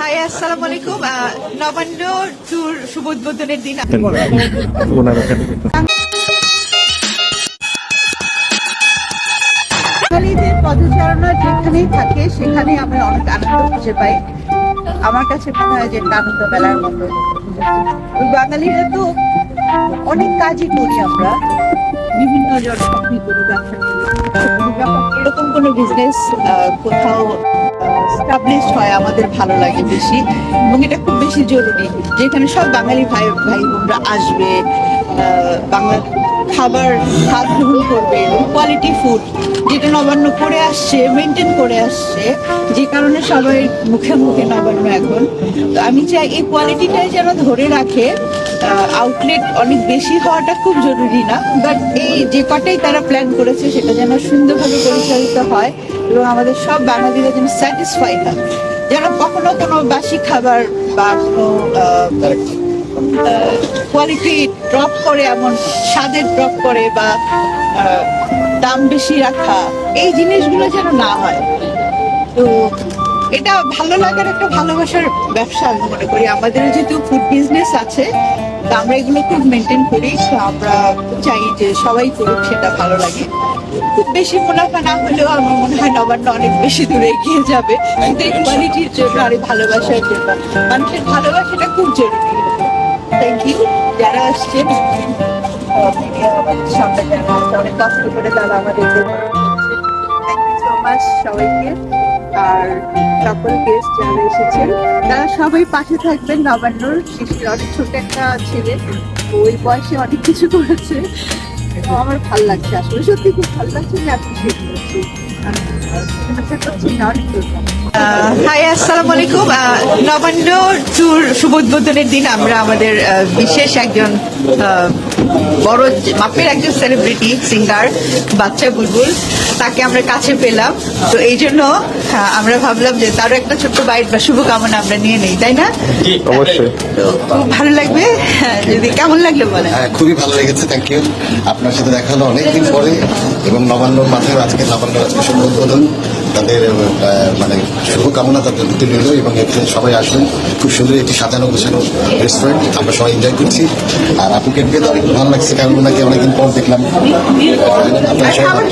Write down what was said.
High আসসালামু আলাইকুম Nabanna tour শুভ উদ্বোধনের দিন পদচারণা যেখানেই থাকে সেখানে আমরা অনেক আনন্দ খুঁজে পাই। আমার কাছে মনে হয় যে আনন্দ মেলার মতো। বাঙালিরা তো অনেক কাজই করি আমরা। বিভিন্ন জন করি ব্যবসা এরকম কোনো বিজনেস কোথাও স্টাবলিশ হয়, আমাদের ভালো লাগে বেশি। এবং এটা খুব বেশি জরুরি, যেখানে সব বাঙালি ভাই ভাই বোনরা আসবে বাংলা খাবার স্বাদ গ্রহণ করবে কোয়ালিটি ফুড যেটা নবান্ন করে আসছে মেনটেন করে আসছে, যে কারণে সবাই মুখে মুখে নবান্ন এখন। তো আমি চাই এই কোয়ালিটিটাই যেন ধরে রাখে আউটলেট অনেক বেশি হওয়াটা খুব জরুরি না বাট এই যে কটাই তারা প্ল্যান করেছে, সেটা যেন সুন্দরভাবে পরিচালিত হয়। এবং আমাদের সব বাঙালিরা যেন স্যাটিসফাইড হয়। যেন কখনো কোনো বাসি খাবার বা কোনো কোয়ালিটি ড্রপ করে এমন স্বাদের ড্রপ করে বা দাম বেশি রাখা এই জিনিসগুলো যেন না হয়। তো এটা ভালো লাগার একটা ভালোবাসার ব্যবসা আমি মনে করি। আমাদের যেহেতু ফুড বিজনেস আছে তো আমরা এগুলো খুব মেনটেন করি আমরা চাই যে সবাই করুক সেটা ভালো লাগে। খুব বেশি মুনাফা না হলেও আমার মনে হয় নবান্ন অনেক বেশি দূরে এগিয়ে যাবে। কিন্তু এই কোয়ালিটির জন্য আর ভালোবাসার জন্য। মানুষের ভালোবাসাটা খুব জরুরি। থ্যাংক ইউ যারা আসছেন আহ, সামনে যারা অনেক কষ্ট করে তারা আমাদের সবাইকে। আর সকল গেস্ট যারা এসেছেন, তারা সবাই পাশে থাকবেন নবান্নর শিশির অনেক ছোট একটা ছেলে ওই বয়সে অনেক কিছু করেছে। আমার ভালো লাগছে আসলে, সত্যি খুব ভালো লাগছে যে অ্যাপ্রিসিয়েট করছি হাই আসসালামু আলাইকুম। নবান্ন ট্যুর শুভ উদ্বোধনের দিন আমরা আমাদের বিশেষ একজন বড় মাপের একজন সেলিব্রিটি সিঙ্গার বাচ্চা বুলবুল। তাকে আমরা কাছে পেলাম। তো এই জন্য হ্যাঁ, আমরা ভাবলাম যে তারও একটা ছোট্ট বাইট বা শুভকামনা আমরা নিয়ে নেই তাই না? অবশ্যই। তো খুব ভালো লাগবে হ্যাঁ, যদি কেমন লাগল বলেন? হ্যাঁ খুবই ভালো লেগেছে থ্যাংক ইউ আপনার সাথে দেখা হলো অনেকদিন পরে এবং নবান্ন মাথায় আজকে নবান্ন আজকে শুভ উদ্বোধন। তাদের মানে শুভকামনা তাদের দিতে রইল এবং এখানে সবাই আসবেন খুব সুন্দর একটি সাজানো গোছানো রেস্টুরেন্ট আমরা সবাই এনজয় করছি। আর আপুকে পেয়ে তো অনেক ভালো লাগছে কারণ ওনাকে অনেকদিন পর দেখলাম। আপনার সবাই